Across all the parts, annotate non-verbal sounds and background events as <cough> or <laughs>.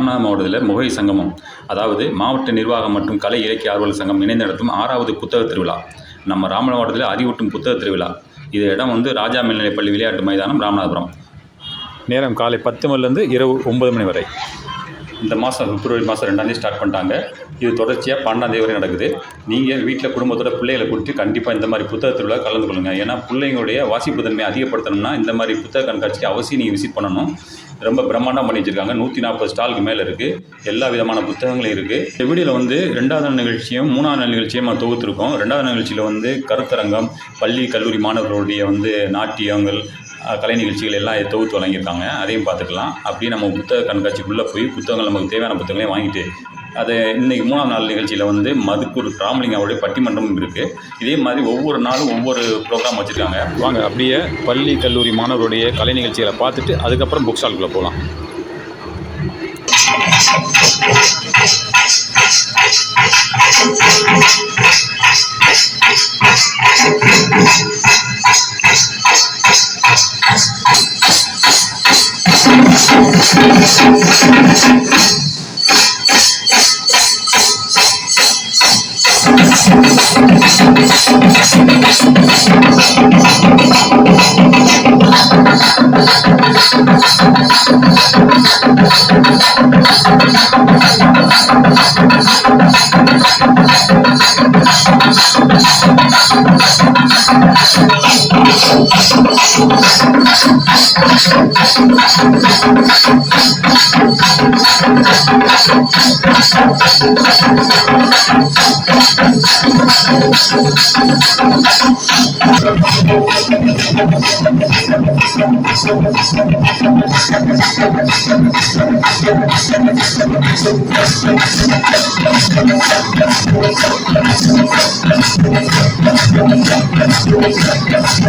ராமநாதபுரம் மாவட்டத்தில் முகை சங்கமம் அதாவது மாவட்ட நிர்வாகம் மற்றும் கலை இலக்கிய ஆர்வலர் சங்கம் இணைந்து நடத்தும் ஆறாவது புத்தக திருவிழா. நம்ம ராமநாதபுரம் மாவட்டத்தில் அறிவூட்டும் புத்தக திருவிழா. இது இடம் வந்து ராஜா மேல்நிலைப்பள்ளி விளையாட்டு மைதானம் ராமநாதபுரம். நேரம் காலை பத்து மணிலேருந்து இரவு ஒன்பது மணி வரை. இந்த மாதம் பிப்ரவரி மாதம் ரெண்டாந்தேதி ஸ்டார்ட் பண்ணிட்டாங்க. இது தொடர்ச்சியாக பன்னெண்டாந்தேதி வரை நடக்குது. நீங்கள் வீட்டில் குடும்பத்தோட பிள்ளைகளை கூட்டி கண்டிப்பாக இந்த மாதிரி புத்தக திருவிழா கலந்து கொள்ளுங்கள் ஏன்னா பிள்ளைங்களுடைய வாசிப்பு தன்மையை அதிகப்படுத்தணும்னா இந்த மாதிரி புத்தக கண்காட்சிக்கு அவசியம் நீங்கள் விசிட் பண்ணணும். ரொம்ப பிரம்மாண்டம் பண்ணி வச்சுருக்காங்க நூற்றி நாற்பது ஸ்டாலுக்கு மேலே இருக்குது எல்லா விதமான புத்தகங்களும் இருக்குது இந்த வீடியோவில் வந்து ரெண்டாவது நிகழ்ச்சியும் மூணாவது நாள் நிகழ்ச்சியும் தொகுத்துருக்கோம். ரெண்டாவது நிகழ்ச்சியில் வந்து கருத்தரங்கம் பள்ளி கல்லூரி மாணவர்களுடைய வந்து நாட்டியங்கள் கலை நிகழ்ச்சிகள் எல்லாம் தொகுத்து வழங்கியிருக்காங்க. அதையும் பார்த்துக்கலாம். அப்படியே நம்ம புத்தக கண்காட்சிக்குள்ளே போய் புத்தகங்கள் நமக்கு தேவையான புத்தகங்களையும் வாங்கிட்டு அது இன்னைக்கு மூணாம் நாள் நிகழ்ச்சியில் வந்து மதுக்கூர் ராமலிங்க அவருடைய பட்டிமன்றமும் இருக்குது இதே மாதிரி ஒவ்வொரு நாளும் ஒவ்வொரு ப்ரோக்ராம் வச்சுருக்காங்க. வாங்க அப்படியே பள்ளி கல்லூரி மாணவருடைய கலை நிகழ்ச்சிகளை பார்த்துட்டு அதுக்கப்புறம் புக் ஸ்டால்குள்ளே போகலாம்.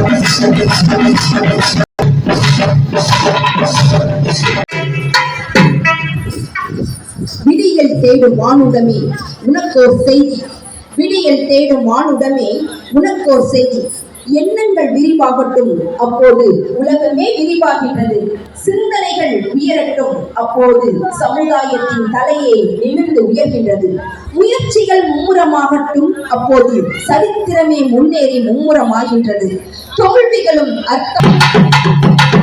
Let's go. விடியல் தேடும் வானுடமே உனக்கோர் செய்தி. விடியல் தேடும் வானுடமே உனக்கோர் செய்தி. எண்ணங்கள் விரிவாகட்டும் அப்போது உலகமே விரிவாகின்றது. சிந்தனைகள் உயரட்டும். அப்போது சமுதாயத்தின் தலையே நிமிர்ந்து உயர்கின்றது. முயற்சிகள் மும்முரமாகட்டும். அப்போது சரித்திரமே முன்னேறி மும்முரமாகின்றது. தோல்விகளும் அர்த்தம்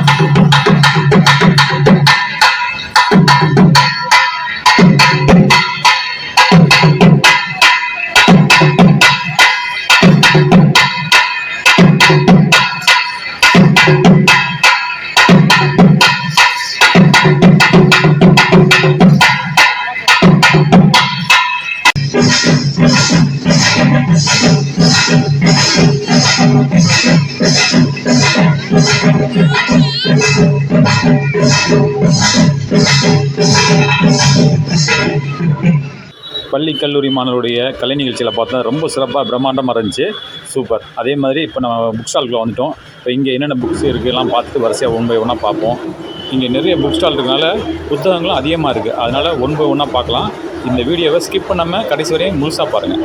பள்ளி கல்லூரி மாணவருடைய கலை நிகழ்ச்சியில் பார்த்தா ரொம்ப சிறப்பாக பிரம்மாண்டமாக இருந்துச்சு. சூப்பர். அதே மாதிரி இப்போ நம்ம புக் ஸ்டாலுக்குள்ள வந்துட்டோம். இப்போ இங்கே என்னென்ன புக்ஸ் இருக்குது எல்லாம் பார்த்துட்டு வரிசையாக ஒன் பை பார்ப்போம். இங்கே நிறைய புக் ஸ்டால் இருக்கனால புத்தகங்களும் அதிகமாக இருக்குது அதனால் ஒன் பை பார்க்கலாம். இந்த வீடியோவை ஸ்கிப் பண்ணாமல் கடைசி வரையும் முழுசாக பாருங்கள்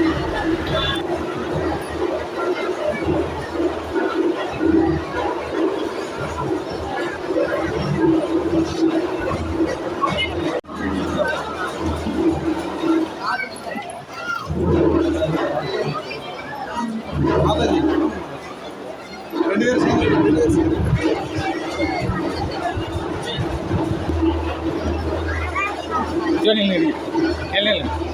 Yo ni le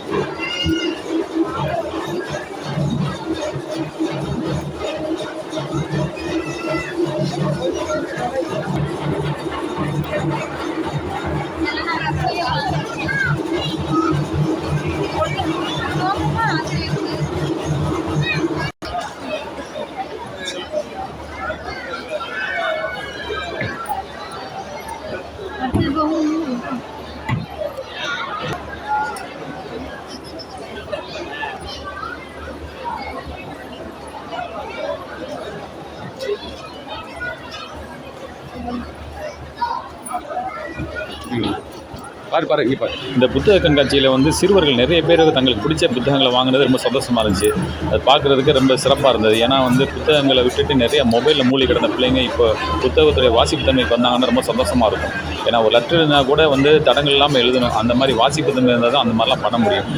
பாரு பாரு இங்கே பாரு இந்த புத்தக கண்காட்சியில் வந்து சிறுவர்கள் நிறைய பேர் தங்களுக்கு பிடிச்ச புத்தகங்களை வாங்கினது ரொம்ப சந்தோஷமாக இருந்துச்சு. அது பார்க்குறதுக்கு ரொம்ப சிறப்பாக இருந்தது. ஏன்னா வந்து புத்தகங்களை விட்டுட்டு நிறைய மொபைலில் மூழ்கி கிடந்த பிள்ளைங்க இப்போ புத்தகத்துடைய வாசிப்பு தன்மைக்கு வந்தாங்கன்னா ரொம்ப சந்தோஷமாக இருக்கும். ஏன்னா ஒரு லெட்டர் இருந்தால் கூட வந்து தடங்கள் இல்லாமல் எழுதணும். அந்த மாதிரி வாசிப்பு தன்மை இருந்தால் தான் அந்த மாதிரிலாம் பண்ண முடியும்.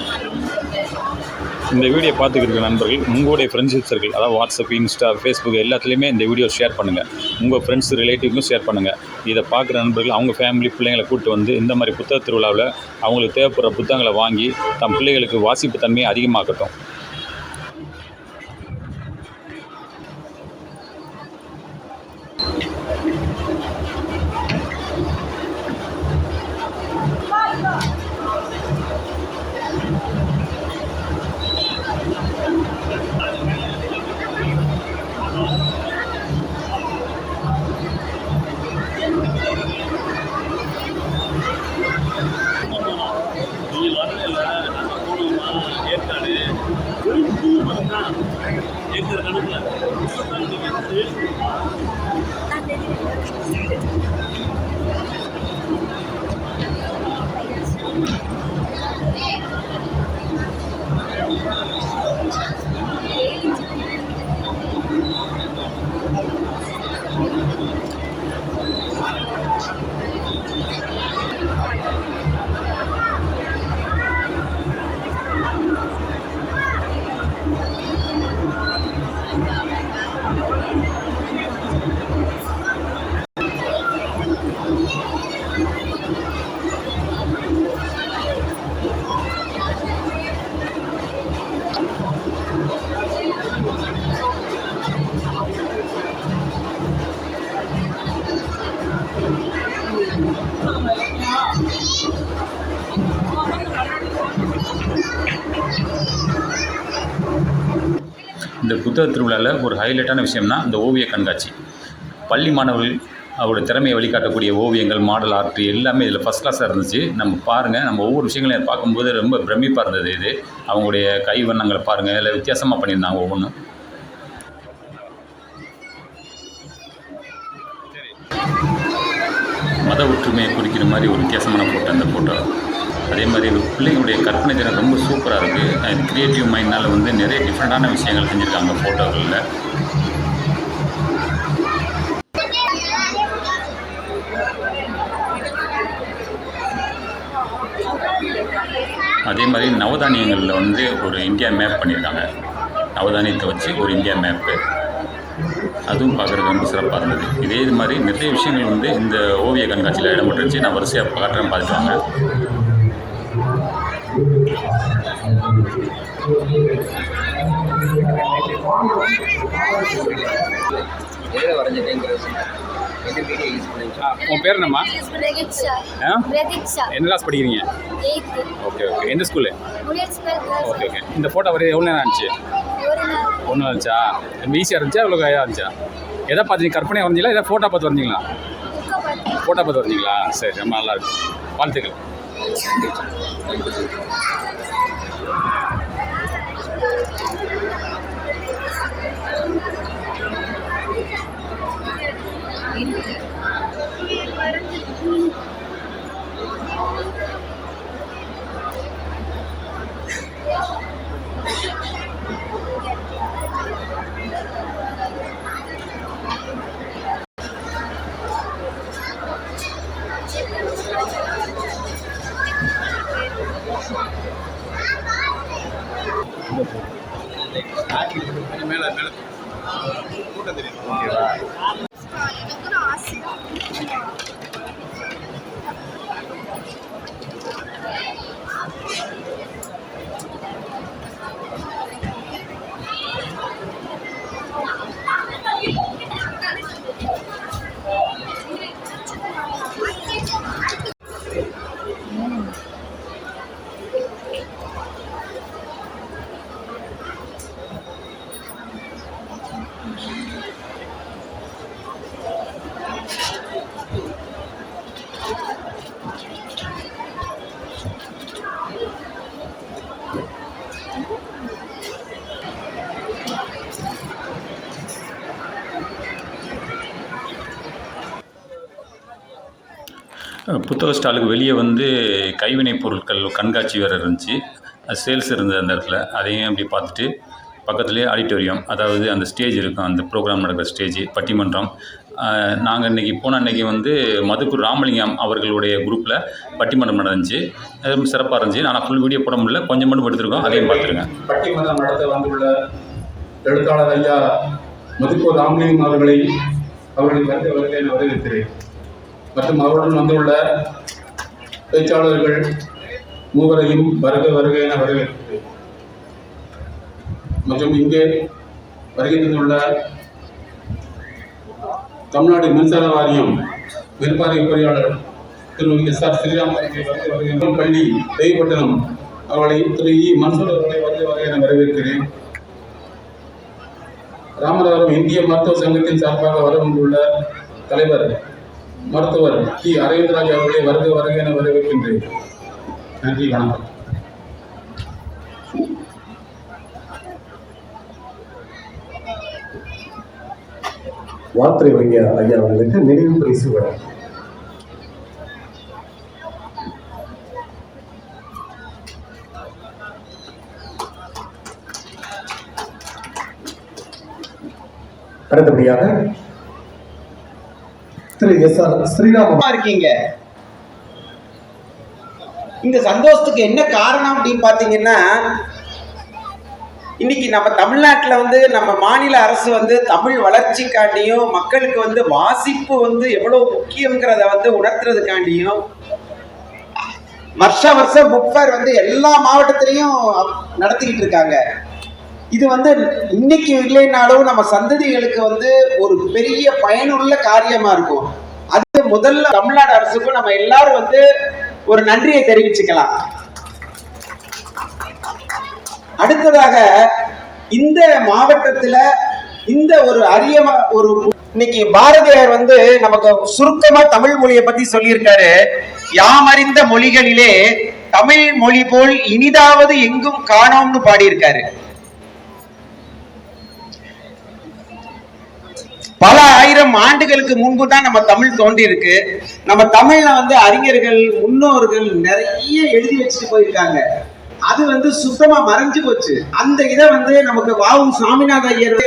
இந்த வீடியோ பார்த்துக்கிட்டு நண்பர்கள் உங்களுடைய ஃப்ரெண்ட்ஷிப் சர்க்கிள் அதாவது வாட்ஸ்அப் இன்ஸ்டா ஃபேஸ்புக் எல்லாத்துலேயுமே இந்த வீடியோ ஷேர் பண்ணுங்கள் உங்கள் ஃப்ரெண்ட்ஸ் ரிலேட்டிவ்க்கும் ஷேர் பண்ணுங்கள் இதை பார்க்குற நண்பர்கள் அவங்க ஃபேமிலி பிள்ளைங்களை கூப்பிட்டு வந்து இந்த மாதிரி புத்தக திருவிழாவில் அவங்களுக்கு தேவைப்படுற புத்தகங்களை வாங்கி தம் பிள்ளைகளுக்கு வாசிப்பு தன்மையை அதிகமாக்கட்டும். இந்த புத்தக திருவிழாவில் ஒரு ஹைலைட்டான விஷயம்னா இந்த ஓவிய கண்காட்சி. பள்ளி மாணவர்கள் அவரோட திறமையை வழிகாட்டக்கூடிய ஓவியங்கள் மாடல் ஆர்ட் எல்லாமே இதில் ஃபஸ்ட் கிளாஸாக இருந்துச்சு. நம்ம பாருங்கள் நம்ம ஒவ்வொரு விஷயங்களையும் பார்க்கும்போது ரொம்ப பிரமிப்பாக இருந்தது இது. அவங்களுடைய கைவண்ணங்களை பாருங்கள் இல்லை வித்தியாசமாக பண்ணியிருந்தாங்க ஒவ்வொன்றும் மத ஒற்றுமையை குறிக்கிற மாதிரி ஒரு வித்தியாசமான ஃபோட்டோ அந்த ஃபோட்டோ அதே மாதிரி பிள்ளைங்களுடைய கற்பனை திறன் ரொம்ப சூப்பராக இருக்குது அது க்ரியேட்டிவ் மைண்ட்னால் வந்து நிறைய டிஃப்ரெண்ட்டான விஷயங்கள் செஞ்சுருக்காங்க ஃபோட்டோகளில் அதே மாதிரி நவதானியங்களில் வந்து ஒரு இந்தியா மேப் பண்ணியிருக்காங்க நவதானியத்தை வச்சு ஒரு இந்தியா மேப்பு அதுவும் பார்க்குறதுக்கு ரொம்ப சிறப்பாக இருந்தது. இதே இது மாதிரி நிறைய விஷயங்கள் வந்து இந்த ஓவிய கண்காட்சியில் இடம்பெற்றுச்சு. நான் வரிசையாக காட்டுறேன் பார்த்துட்டு வாங்க. எதில் வரைஞ்சிட்டேங்கிற எந்த மீடியா யூஸ் பண்ணிச்சா உன் பேர் என்னம்மா? என்ன கிளாஸ் படிக்கிறீங்க? ஓகே ஓகே எந்த ஸ்கூலு ஓகே ஓகே இந்த ஃபோட்டோ வரைய எவ்வளோ நேரம் ஆச்சு? ஒரு நாள். ஒன்றும் இருந்துச்சா ரொம்ப ஈஸியாக இருந்துச்சா? இவ்வளோ இதாக இருந்துச்சா? எதை பார்த்து நீ கற்பனை வரைஞ்சிங்களா? எதை ஃபோட்டோ பார்த்து வரைஞ்சிங்களா? ஃபோட்டோ பார்த்து வரைஞ்சிங்களா? சரி ரொம்ப நல்லா இருக்கு. வாழ்த்துக்கள். <laughs> புத்தக ஸ்டாலுக்கு வெளியே வந்து கைவினைப் பொருட்கள் கண்காட்சி வேறு இருந்துச்சு. சேல்ஸ் இருந்தது அந்த இடத்துல. அதையும் அப்படி பார்த்துட்டு பக்கத்துலேயே ஆடிட்டோரியம் அதாவது அந்த ஸ்டேஜ் இருக்கும். அந்த ப்ரோக்ராம் நடக்கிற ஸ்டேஜ் பட்டிமன்றம். நாங்கள் இன்றைக்கி போன அன்றைக்கி வந்து மதுக்கூர் ராமலிங்கம் அவர்களுடைய குரூப்பில் பட்டிமன்றம் நடந்துச்சு. அது ரொம்ப சிறப்பாக இருந்துச்சு. நான் ஃபுல் வீடியோ போட முடியல. கொஞ்சம் மட்டும் எடுத்துருக்கோம். அதையும் பார்த்துருங்க. பட்டிமன்றம் நடத்த வந்துள்ள எழுத்தாளர் ஐயா மதுக்கூர் ராமலிங்கம் அவர்களை அவர்களுக்கு வந்து வரவேற்கிறேன். மற்றும் அவருடன் வந்துள்ள பேச்சாளர்கள் மூவரையும் வருக வருக என வரவேற்கிறேன். மற்றும் இங்கே வருகை தந்துள்ள தமிழ்நாடு மின்சார வாரியம் மேற்பார்வை பொறியாளர் திரு எஸ் ஆர் ஸ்ரீராம் அவர்களை பள்ளி தெய்வப்பட்டணம் அவர்களை திரு இ. மன்சூர் அவர்களை வருக வருக என வரவேற்கிறேன். ராமநாதபுரம் இந்திய மருத்துவ சங்கத்தின் சார்பாக வர வந்துள்ள தலைவர் மருத்துவர் டி அரவிந்தராஜ் அவர்களை வருக வருக என வரவேற்கின்றேன். நன்றி வணக்கம். வார்த்தை வழங்கிய ஐயா அவர்களுக்கு நினைவு பரிசு வழங்கும். அடுத்தபடியாக திரு எஸ் ஆர் இருக்கீங்க. இந்த சந்தோஷத்துக்கு என்ன காரணம் அப்படின்னு பாத்தீங்கன்னா இன்னைக்கு நம்ம தமிழ்நாட்டில் வந்து நம்ம மாநில அரசு வந்து தமிழ் வளர்ச்சிக்காண்டியும் மக்களுக்கு வந்து வாசிப்பு வந்து எவ்வளவு முக்கியங்கிறத வந்து உணர்த்துறதுக்காண்டியும் வருஷ வருஷம் புக் ஃபேர் வந்து எல்லா மாவட்டத்திலையும் நடத்திக்கிட்டு இருக்காங்க. இது வந்து இன்னைக்கு இல்லைனாலும் நம்ம சந்ததிகளுக்கு வந்து ஒரு பெரிய பயனுள்ள காரியமா இருக்கும். அது முதல்ல தமிழ்நாடு அரசுக்கும் நம்ம எல்லாரும் வந்து ஒரு நன்றியை தெரிவிச்சுக்கலாம். அடுத்ததாக இந்த மாவட்டத்துல இந்த ஒரு அரிய ஒரு இன்னைக்கு பாரதியார் வந்து நமக்கு சுருக்கமா தமிழ் மொழியை பத்தி சொல்லியிருக்காரு. யாமறிந்த மொழிகளிலே தமிழ் மொழி போல் இனிதாவது எங்கும் காணோம்னு பாடியிருக்காரு. பல ஆயிரம் ஆண்டுகளுக்கு முன்பு தான் நம்ம தமிழ் தோன்றி இருக்கு நம்ம தமிழ்ல வந்து அறிஞர்கள் முன்னோர்கள் நிறைய எழுதி வச்சுட்டு போயிருக்காங்க. அது வந்து சுத்தமா மறைஞ்சு போச்சு. அந்த இதை வந்து நமக்கு வாவும் சாமிநாத ஐயர்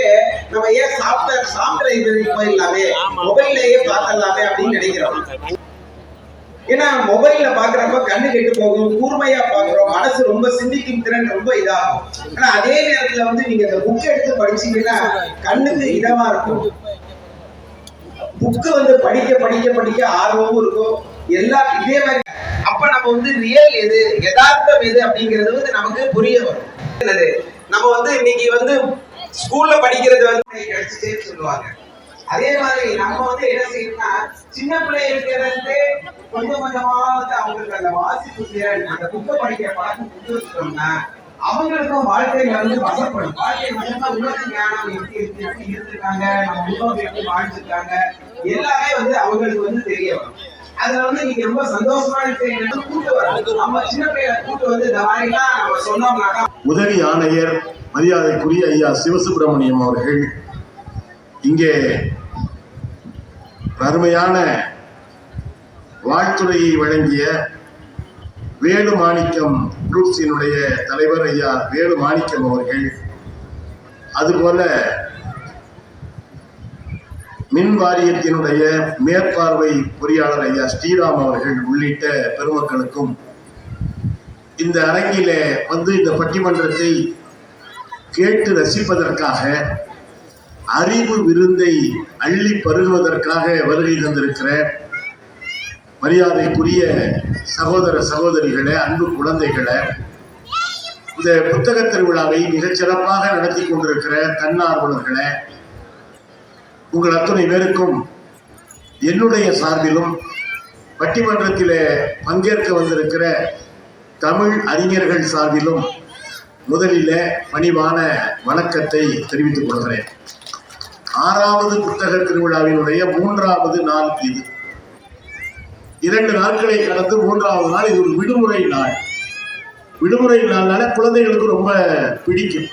நம்ம ஏன் சாஃப்ட்வேர் சாஃப்ட்வேர் போயிடலாமே? மொபைல்லையே பார்த்தலாமே அப்படின்னு நினைக்கிறோம். ஏன்னா மொபைல்ல பாக்குறப்ப கண்ணு கெட்டு போகும் கூர்மையா பாக்குறோம் மனசு ரொம்ப சிந்திக்கும் திறன் ரொம்ப இதாகும். ஆனா அதே நேரத்துல வந்து நீங்க இந்த புக் எடுத்து படிச்சீங்கன்னா கண்ணுக்கு இதமா இருக்கும். புக்கு வந்து படிக்க படிக்க படிக்க ஆர்வமும் இருக்கும். எல்லா இதே மாதிரி. அப்ப நம்ம வந்து ரியல் எது யதார்த்தம் எது அப்படிங்கிறது வந்து நமக்கு புரிய வரும். என்னது? நம்ம வந்து இன்னைக்கு வந்து ஸ்கூல்ல படிக்கிறது வந்து கிடைச்சிட்டே சொல்லுவாங்க. அதே மாதிரி நம்ம வந்து என்ன செய்யணும்னா சின்ன பிள்ளை கொஞ்சம் கொஞ்சமா வந்து அவங்களுக்கு அந்த வாசிப்பு அந்த புக்கை படிக்கிற பழக்கம் கொண்டு வச்சுட்டோம்னா அவங்களுக்கும் வாழ்க்கையில வந்து வசப்படும். வாழ்க்கை வசமா உலக ஞானம் எப்படி எப்படி இருந்திருக்காங்க? நம்ம முன்னோர்கள் எப்படி வாழ்ந்துருக்காங்க? எல்லாமே வந்து அவங்களுக்கு வந்து தெரிய வரும். அதுல வந்து நீங்க ரொம்ப சந்தோஷமா இருக்கிறீங்க கூட்டு வரும் நம்ம சின்ன பிள்ளைகளை கூட்டு வந்து இந்த மாதிரிலாம் நம்ம சொன்னோம்னாக்கா உதவி ஆணையர் மரியாதைக்குரிய ஐயா சிவசுப்பிரமணியம் அவர்கள் இங்கே அருமையான வாழ்த்துறையை வழங்கிய வேலு மாணிக்கம் குரூப்ஸினுடைய தலைவர் ஐயா வேலு மாணிக்கம் அவர்கள் அதுபோல மின் வாரியத்தினுடைய மேற்பார்வை பொறியாளர் ஐயா ஸ்ரீராம் அவர்கள் உள்ளிட்ட பெருமக்களுக்கும் இந்த அரங்கில வந்து இந்த பட்டிமன்றத்தை கேட்டு ரசிப்பதற்காக அறிவு விருந்தை அள்ளி பருகுவதற்காக வருகை தந்திருக்கிற மரியாதைக்குரிய சகோதர சகோதரிகளை அன்பு குழந்தைகளை இந்த புத்தக திருவிழாவை மிகச் சிறப்பாக நடத்தி கொண்டிருக்கிற தன்னார்வலர்களை உங்கள் அத்தனை பேருக்கும் என்னுடைய சார்பிலும் பட்டிமன்றத்தில் பங்கேற்க வந்திருக்கிற தமிழ் அறிஞர்கள் சார்பிலும் முதலில் பணிவான வணக்கத்தை தெரிவித்துக் கொள்கிறேன். ஆறாவது புத்தக திருவிழாவினுடைய மூன்றாவது நாள் இது இரண்டு நாட்களை கடந்து மூன்றாவது நாள் இது ஒரு விடுமுறை நாள். விடுமுறை நாள்னால குழந்தைகளுக்கு ரொம்ப பிடிக்கும்.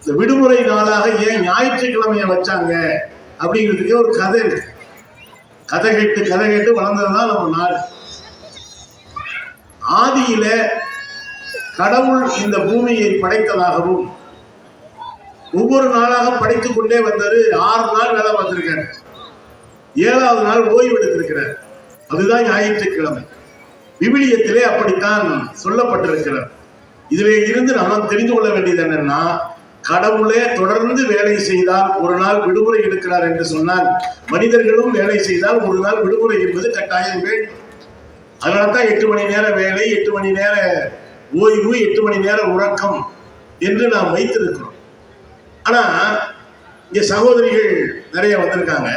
இந்த விடுமுறை நாளாக ஏன் ஞாயிற்றுக்கிழமையை வச்சாங்க அப்படிங்கிறதுக்கே ஒரு கதை இருக்கு. கதை கேட்டு கதை கேட்டு வளர்ந்ததுதான் நம்ம நாள் ஆதியில கடவுள் இந்த பூமியை படைத்ததாகவும் ஒவ்வொரு நாளாக படைத்துக் கொண்டே வந்தாரு ஆறு நாள் வேலை பார்த்திருக்காரு. ஏழாவது நாள் ஓய்வு எடுத்திருக்கிறார் அதுதான் ஞாயிற்றுக்கிழமை. விவிலியத்திலே அப்படித்தான் சொல்லப்பட்டிருக்கிறார். இதிலே இருந்து நாம் தெரிந்து கொள்ள வேண்டியது என்னன்னா கடவுளே தொடர்ந்து வேலை செய்தால் ஒரு நாள் விடுமுறை எடுக்கிறார் என்று சொன்னால் மனிதர்களும் வேலை செய்தால் ஒரு நாள் விடுமுறை என்பது கட்டாயம் வேண்டும் அதனால தான் எட்டு மணி நேர வேலை எட்டு மணி நேர ஓய்வு எட்டு மணி நேர உறக்கம் என்று நாம் வைத்திருக்கிறோம். ஆனா இங்க சகோதரிகள் நிறைய வந்திருக்காங்க.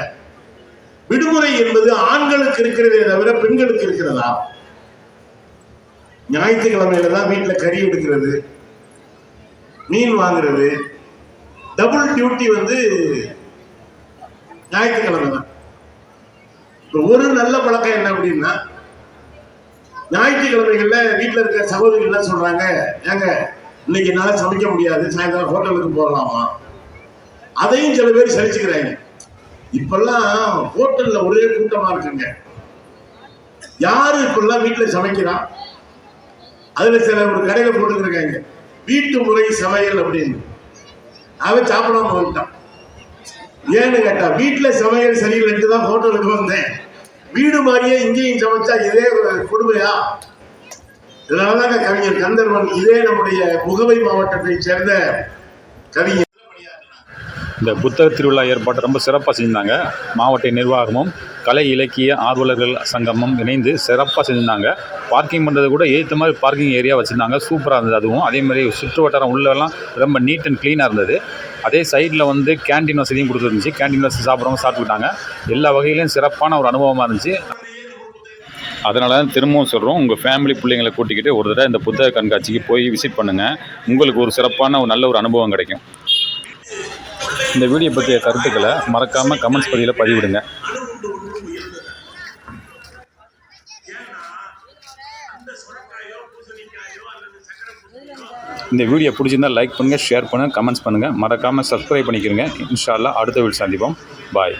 விடுமுறை என்பது ஆண்களுக்கு இருக்கிறதே தவிர பெண்களுக்கு இருக்கிறதா? ஞாயிற்றுக்கிழமையில தான் வீட்டில் கறி எடுக்கிறது மீன் வாங்குறது டபுள் டியூட்டி வந்து ஞாயிற்றுக்கிழமை தான் ஒரு நல்ல பழக்கம் என்ன அப்படின்னா ஞாயிற்றுக்கிழமைகள்ல வீட்டில் இருக்க சகோதரிகள் என்ன சொல்றாங்க ஏங்க இன்னைக்கு என்னால் சமைக்க முடியாது சாயந்தரம் ஹோட்டலுக்கு போகலாமா அதையும் சில பேர் சலிச்சுக்கிறாங்க. இப்பெல்லாம் ஹோட்டல்ல ஒரே கூட்டமா இருக்குங்க. யாரு இப்பெல்லாம் வீட்டுல சமைக்கிறான் அதுல சில ஒரு கடையில போட்டுருக்காங்க வீட்டு முறை சமையல் அப்படின்னு. அவன் சாப்பிடாம வந்துட்டான் ஏன்னு கேட்டா வீட்டுல சமையல் சரியில்லைன்னு தான் ஹோட்டலுக்கு வந்தேன். வீடு மாதிரியே இங்கேயும் சமைச்சா இதே ஒரு கொடுமையா? இதனாலதாங்க கவிஞர் கந்தர்வன் இதே நம்முடைய புகவை மாவட்டத்தை சேர்ந்த கவிஞர். இந்த புத்தக திருவிழா ஏற்பாட்டை ரொம்ப சிறப்பாக செஞ்சிருந்தாங்க. மாவட்ட நிர்வாகமும் கலை இலக்கிய ஆர்வலர்கள் சங்கமும் இணைந்து சிறப்பாக செஞ்சிருந்தாங்க. பார்க்கிங் பண்ணுறது கூட ஏற்ற மாதிரி பார்க்கிங் ஏரியா வச்சுருந்தாங்க. சூப்பராக இருந்தது அதுவும். அதே மாதிரி சுற்று வட்டாரம் உள்ளெல்லாம் ரொம்ப நீட் அண்ட் க்ளீனாக இருந்தது. அதே சைடில் வந்து கேன்டீன் வசதியும் கொடுத்துருந்துச்சு. கேன்டீன் வசதி சாப்பிட்றவங்க சாப்பிட்டுக்கிட்டாங்க எல்லா வகையிலையும் சிறப்பான ஒரு அனுபவமாக இருந்துச்சு. அதனால தான் திரும்பவும் சொல்கிறோம் உங்கள் ஃபேமிலி பிள்ளைங்களை கூட்டிக்கிட்டு ஒரு தடவை இந்த புத்தக கண்காட்சிக்கு போய் விசிட் பண்ணுங்கள் உங்களுக்கு ஒரு சிறப்பான ஒரு நல்ல ஒரு அனுபவம் கிடைக்கும். இந்த வீடியோ பற்றிய கருத்துக்களை மறக்காமல் கமெண்ட்ஸ் பதிவில் பதிவிடுங்க. இந்த வீடியோ பிடிச்சிருந்தா லைக் பண்ணுங்கள் ஷேர் பண்ணுங்கள் கமெண்ட்ஸ் பண்ணுங்கள் மறக்காமல் சப்ஸ்கிரைப் பண்ணிக்கிறங்க இன்ஷால்லா அடுத்த வீடு சந்திப்போம். பாய்